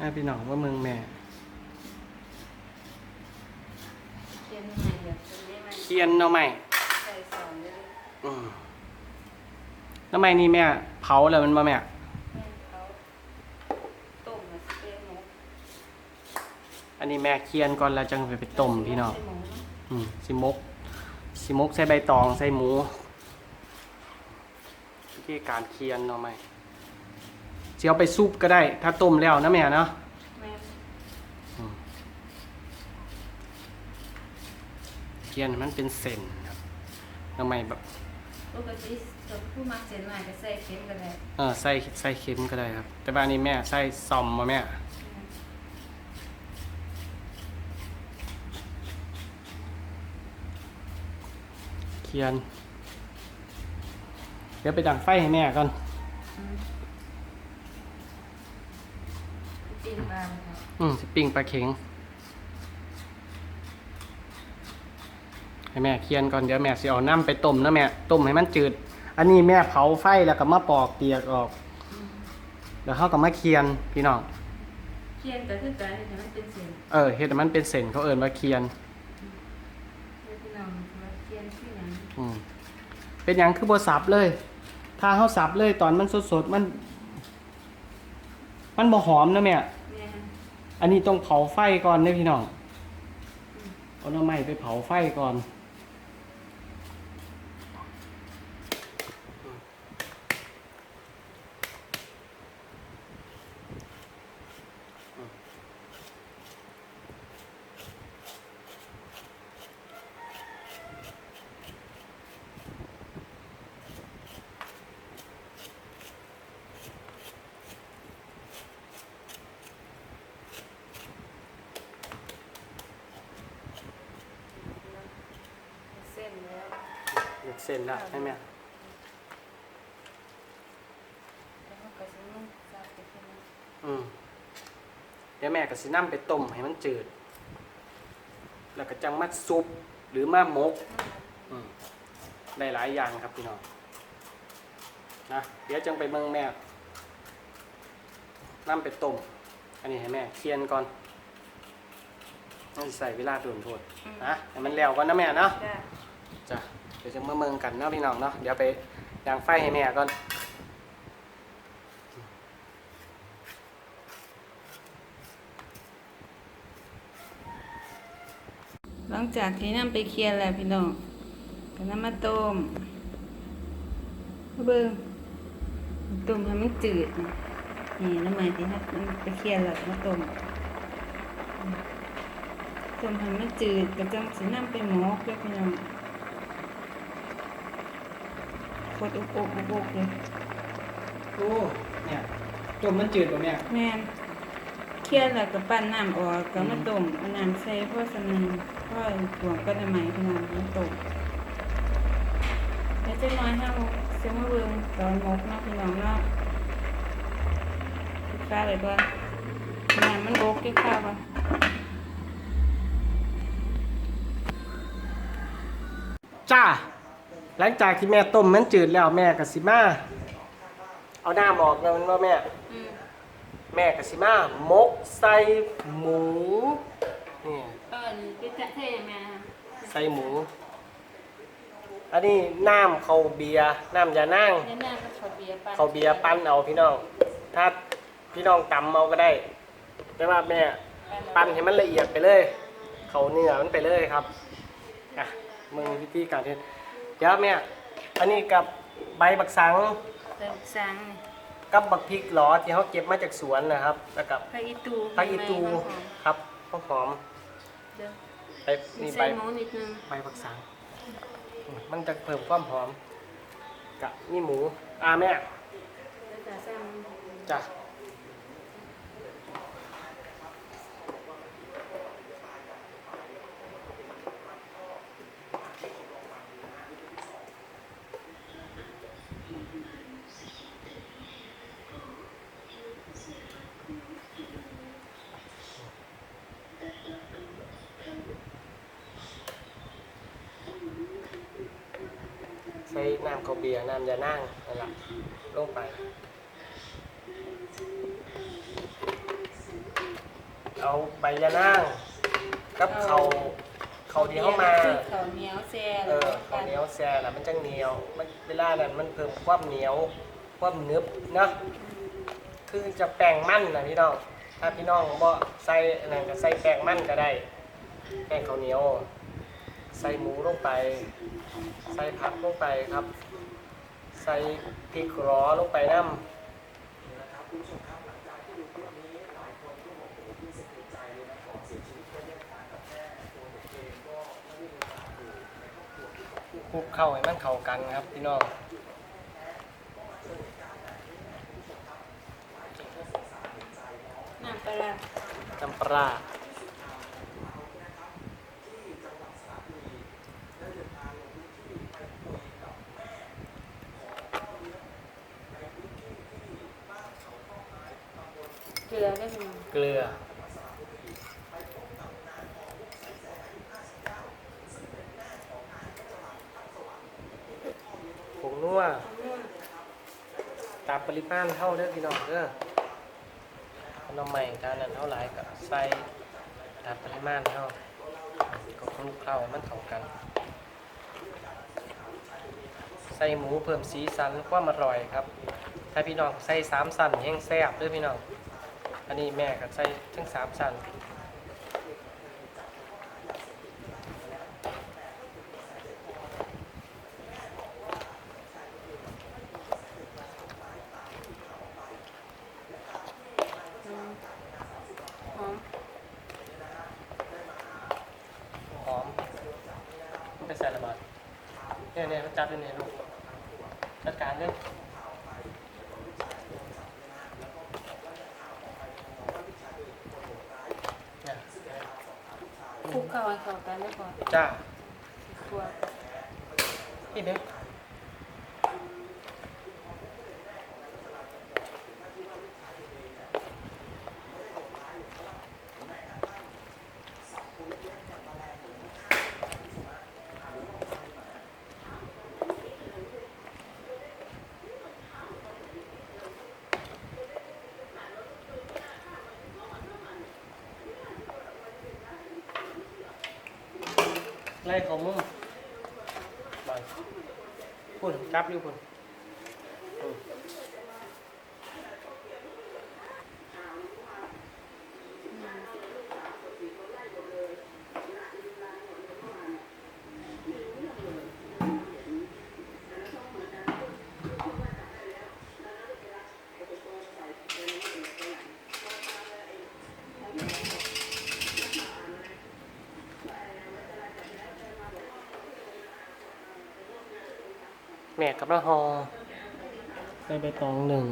อะพี่น้องว่าเมืองแม่เขียนใหม่แบบนี้มันเคียนหน่อไม้ใส่สอนเลยอืมหน่อไม้นี่แม่เผาแล้วมันบ่แม่ แม่เขาต้มกับสเปรย์หมูอันนี้แม่เคียนก่อนแล้วจังไปไปต้มพี่น้อง ใส่หมูอืมสิมกสิมกใส่ใบตองใส่หมูวิธีการเคียนหน่อไม้ สิเอาไปซุปก็ได้ ถ้าต้มแล้วนะแม่เนาะแม่อืมเคียนให้มันเป็นเส้นครับหน่อไม้แบบปกติถ้าผู้มักเสียนใหม่ก็ใส่เค็มก็ได้เออใส่ใส่เค็มก็ได้ครับ แต่ว่าอันนี้แม่ใส่ซอมมาแม่เคียน เดี๋ยวไปดังไฟให้แม่ก่อน อืมปิ้งปลาเลยค่ะ อืมสิปิ้งปลาเข็ง ให้แม่เคียนก่อนเดี๋ยวแม่สิเอาน้ำไปต้มนะแม่ ต้มให้มันจืด อันนี้แม่เผาไฟแล้วก็มาปอกเปียกออกอืมแล้วเขาก็มาเคียนพี่น้องเขียนก็คือการที่มันเป็นเส้นเออเฮ็ดให้มันเป็นเส้นเขาเอิ้นว่าเคียนเพื่อพี่น้องมาเขียนที่หยังอืมเป็นหยังคือบ่สับเลย ถ้าเฮาสับเลยตอนมันสดๆมัน มันบ่หอมนะแม่แม่ อันนี้ต้องเผาไฟก่อนเด้อพี่น้องเอาหน้ำไม้ไปเผาไฟก่อน เส้นแล้ว เด็ดเส้นละให้แม่แล้วก็กระสุนมันจับไปแค่นั้นอืมเดี๋ยวแม่ก็สินำไปต้มให้มันจืด แล้วก็จังมัดซุปหรือมาหมกอืมได้หลายอย่างครับพี่น้องนะเดี๋ยวจังไปเมืองแม่นำไปต้มอันนี้ให้แม่เคียนก่อนต้องใส่เวลาโดนโทษนะให้มันแล้วก่อนนะแม่เนาะจ้ะจ้ะ เดี๋ยวจะมาเมืองกันเนาะพี่น้องเนาะเดี๋ยวไปดังไฟให้แม่ก่อนหลังจากที่นำไปเคี่ยวแล้วพี่น้องก็นำมาต้มเบิ่งต้มให้มันจืดนี่น้ำมันที่นำไปเคี่ยวแล้วมาต้มต้มให้มันจืดก็จังสินำไปหมกเด้อพี่น้อง โคตรอุกอุกอุกอุกเลยโอ้เนี่ยต้มมันจืดป่ะแม่แม่นเคี่ยวแล้วก็ปั้นน้ำออกก็มาต้มเอาน้ำใส่พอสำนึงพอหวงก็ได้ไหมพี่น้องมาต้มแล้วจะน้อยเฮาเสียมาเบิ่งตอนหมกเนาะพี่น้องเนาะปิดฟ้าเลยก่อนน้ำมันโบกเก็บข้าวก่อนจ้า หลังจากที่แม่ต้มมันจืดแล้วแม่กับสิมา เอาน้ำออกแล้วมันว่าแม่ อืมแม่กับสิมาหมกใส่หมูนี่เออนี่เป็นกระเทียมแม่นะใส่หมู อันนี้น้ำเขาเบียร์น้ำยานั่ง เน้นน้ำกับข้าวเบียร์ปั้นเขาเบียร์ปั้นเอาพี่น้อง ถ้าพี่น้องตำเอาก็ได้ แต่ว่าแม่ ปั้นให้มันละเอียดไปเลย เขาเนื้อมันไปเลยครับอะมึงวิธีการเฮ็ด เดี๋ยวแม่อันนี้กับใบบักสังเติมสังนี่กับบักพริกหลอที่เขาเก็บมาจากสวนนะครับแล้วกับผักอีตูผักอีตูใบมะกรูดครับข้าวหอมเด้อใบนี่ใบใส่หมูนิดนึงใบบักสัง มันจะเพิ่มความหอมกับนี่หมูอ่าแม่แล้วก็ใส่หมูจ้ะ ใช้น้ำข้าวเบียร์น้ำยานั่งนั่นแหละลงไป เอาใบยะนางกับเขาเขาที่เข้ามาคือเขาวเหนียวแซ่เออข้าวเหนียวแซ่น่ะมันจังเหนียว มันเวลานั้นมันเพิ่มความเหนียวความหนึบเนาะคือจะแป้งมันนะพี่น้องถ้าพี่น้องบ่ใส่อันนั้นก็ใส่แป้งมันก็ได้ แป้งข้าวเหนียว ใส่หมูลงไป ใส่ผักลงไปครับ ใส่พริกร้อลงไปน้ำคลุกเข้าให้มันเข้ากันครับพี่น้องน้ำปลาร้าน้ำปลา เกลือได้ไหม เกลือ ผงนัวตามปริมาณเท่าเด้อพี่น้องเด้อขนมใหม่จานนั้นเท่าไหร่กับใส่ตามปริมาณเท่าก็คลุกเข้ามันเข้ากัน ใส่หมูเพิ่มสีสันความอร่อยครับ ถ้าพี่น้องใส่สามสันแห้งแซ่บเด้อพี่น้อง อันนี้แม่ก็ใส่ถึงสามสันหอมหอมไปใส่ระเบิดเนี่ยเนี่ยเขาจับด้วยเนี่ยลูกจัดการด้วยเนี่ย คลุกเข้าให้เข้ากันได้ก่อนจ้าตัวพี่เบ๊ ไล่เขามุ้งบอยพุ่นจับอยู่พุ่น แม่กับละหอใส่ใบตองหนึ่ง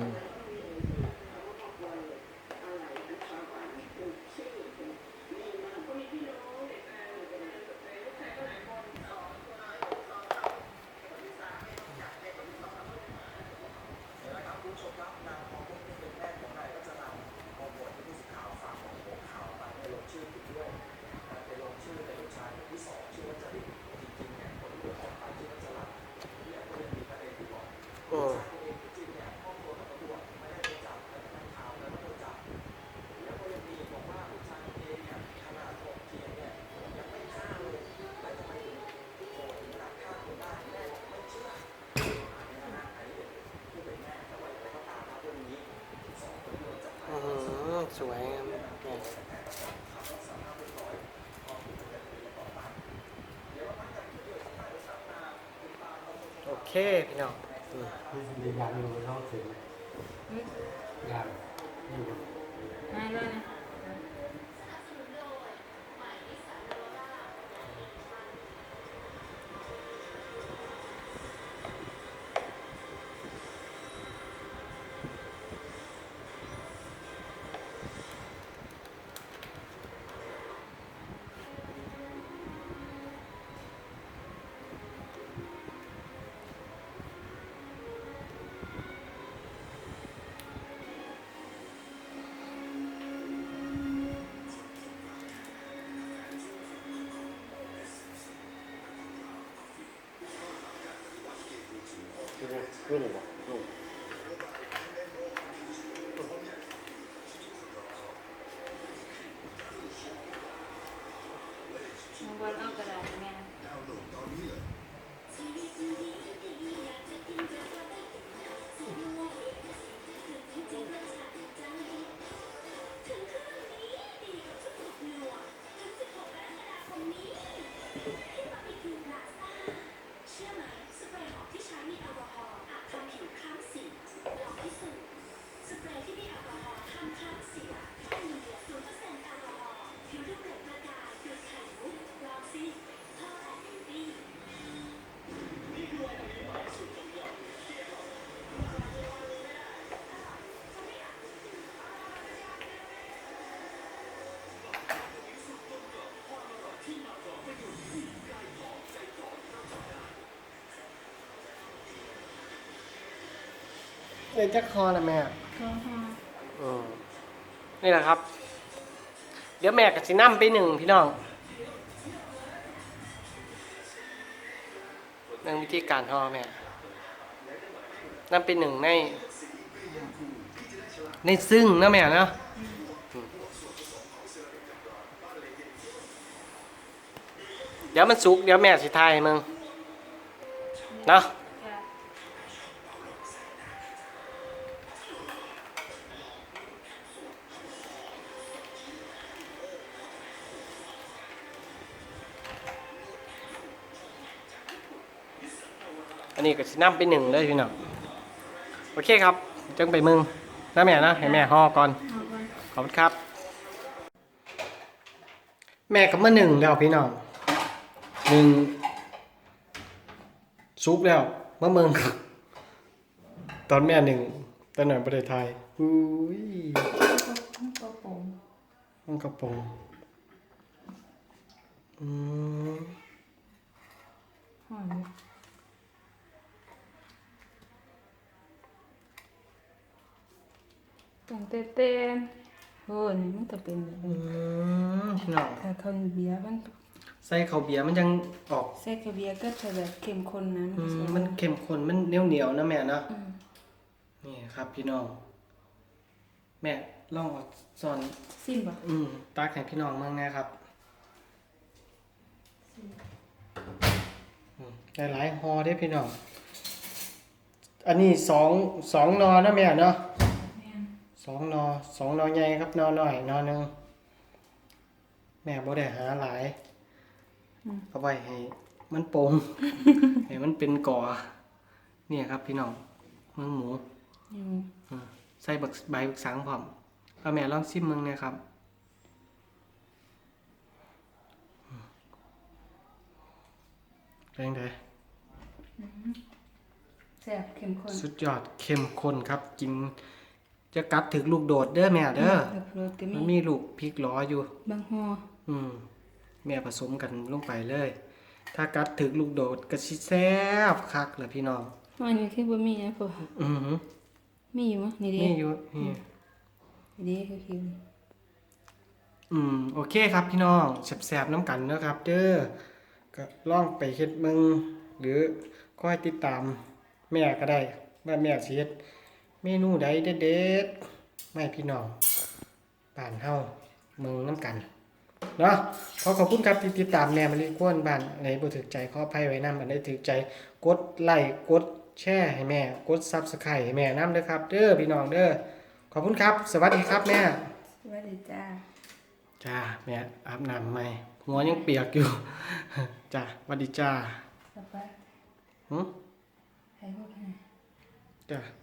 อืมอื้อหือ สวยงามโอเค พี่น้องอยางอยู่ท้องถึงอืมยาง รุ่น เลยจักคอนะแม่ก็ห้าอืมนี่แหละครับ เดี๋ยวแม่กับสิน้ำไปหนึ่งพี่น้องนั่งวิธีการห่อแม่น้ำไปหนึ่งในในซึ่งนะแม่นะเดี๋ยวมันสุกเดี๋ยวแม่สิทายมึงเนาะ อันนี้ก็สิน้ำไปหนึ่งเลยพี่น้องโอเคครับจังไปมึงนะแม่นะให้แม่ห่อก่อนขอบคุณครับ แม่ก็มาหนึ่งแล้วพี่น้องหนึ่งซุปแล้วมะเมืองตอนแม่หนึ่งตอนหน่อยประเทศไทยอุ้ยก็โปงมันกระโปรงอืม หอมอยู่ ตั้งแต่เต้นโอ้นี่มันจะเป็นแบบอืนี้มพี่น้องถ้าเขาวเบียร์มันใส่ข้าวเบียร์มันยังออกใส่กระเบียร์ก็จะแบบเข้มข้นนะอืมจะมันเข้มข้นมันเหนียวเหนียวๆนะแม่เนาะอืมนี่ครับ พี่น้อง แม่ลองเอาสอนซิมบ่อืมตาแข่งพี่น้องมั่งนะครับอืมหลายๆฮอได้พี่น้อง อันนี้สองสองนอนะแม่เนาะแม่นส องนอสองนอใหญ่ครับนอหน่อยนอหนึ่งแม่บ่ได้หาหลายเอาไว้ให้ มันโปร่งให้มันเป็นก่อ เนี่ยครับพี่น้องเมืองหมูอยู่อืมใส่บักใบบักสังพร้อมเอาแม่ลองซิมมึงเนี่ยครับอืมเป็นไงแซ่บเข้มข้นสุดยอดเข้มข้นครับกิน จะกัดถึงลูกโดดเด้อแม่เด้อแบบรสก็มันมีมีลูกพริกล้ออยู่ บางห่ออืมแม่ผสมกันลงไปเลย ถ้ากัดถึงลูกโดดก็สิแซ่บคักเลยพี่น้องห่อนี้คือบ่มีนะพ่ออือหือมีอยู่มั้ยนี่เด้นี่อยู่นี่นี่เด้คือคิวอืมโอเคครับพี่น้องแสบๆน้ำกันเนอะครับ เด้อก็ลองไปเฮ็ดมึงหรือคอยติดตามแม่ก็ได้ว่าแม่สิเฮ็ดเมนูใดเด็ดๆไม่พี่น้องบ้านเฮามึงน้ำกันเนาะขอขอบคุณครับที่ติดตามแม่มาลีกวนบ้านอันไหนบ่ถูกใจขออภัยไว้นำอันไหนถูกใจกดไลค์กดแชร์ให้แม่ กด Subscribe ให้แม่นำเด้อครับเด้อพี่น้องเด้อขอบคุณครับ สวัสดีครับแม่สวัสดีจ้าจ้าแม่อาบน้ำใหม่หัวยังเปียกอยู่จ้าสวัสดีจ้าสบายหึให้พวกให้จ้า